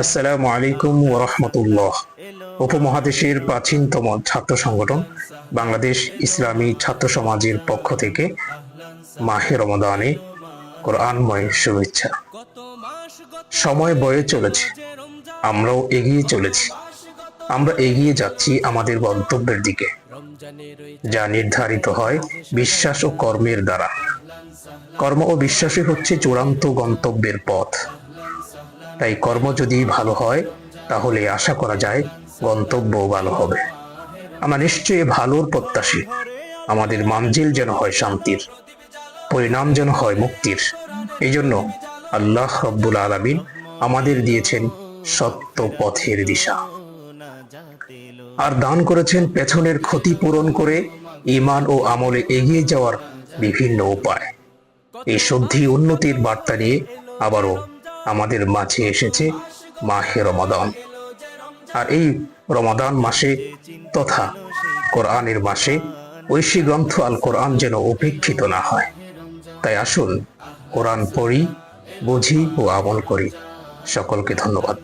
আসসালামু আলাইকুম ওরহমতুল্লাহ উপমহাদেশের প্রাচীনতম ছাত্র সংগঠন বাংলাদেশ ইসলামী ছাত্র সমাজের পক্ষ থেকে মাহে রমদানে কোরআনময় শুভেচ্ছা। সময় বয়ে চলেছে, আমরাও এগিয়ে চলেছি। আমরা এগিয়ে যাচ্ছি আমাদের গন্তব্যের দিকে, যা নির্ধারিত হয় বিশ্বাস ও কর্মের দ্বারা। কর্ম ও বিশ্বাসই হচ্ছে চূড়ান্ত গন্তব্যের পথ। তাই কর্ম যদি ভালো হয়, তাহলে আশা করা যায় গন্তব্য ভালো হবে। আমরা নিশ্চয়ই ভালোর প্রত্যাশী। আমাদের মানজিল যেন হয় শান্তির, পরিণাম যেন হয় মুক্তির। এই জন্য আল্লাহ রব্বুল আলমিন আমাদের দিয়েছেন সত্য পথের দিশা। আর দান করেছেন পেছনের ক্ষতি পূরণ করে ইমান ও আমলে এগিয়ে যাওয়ার বিভিন্ন উপায়। এই শুদ্ধি উন্নতির বার্তা নিয়ে আবারও আমাদের মাঝে এসেছে মাহে রমাদান। আর এই রমাদান মাসে তথা কোরআনের মাসে ঐশী গ্রন্থ আল কোরআন যেন উপেক্ষিত না হয়। তাই আসুন কোরআন পড়ি, বুঝি ও আমল করি। সকলকে ধন্যবাদ।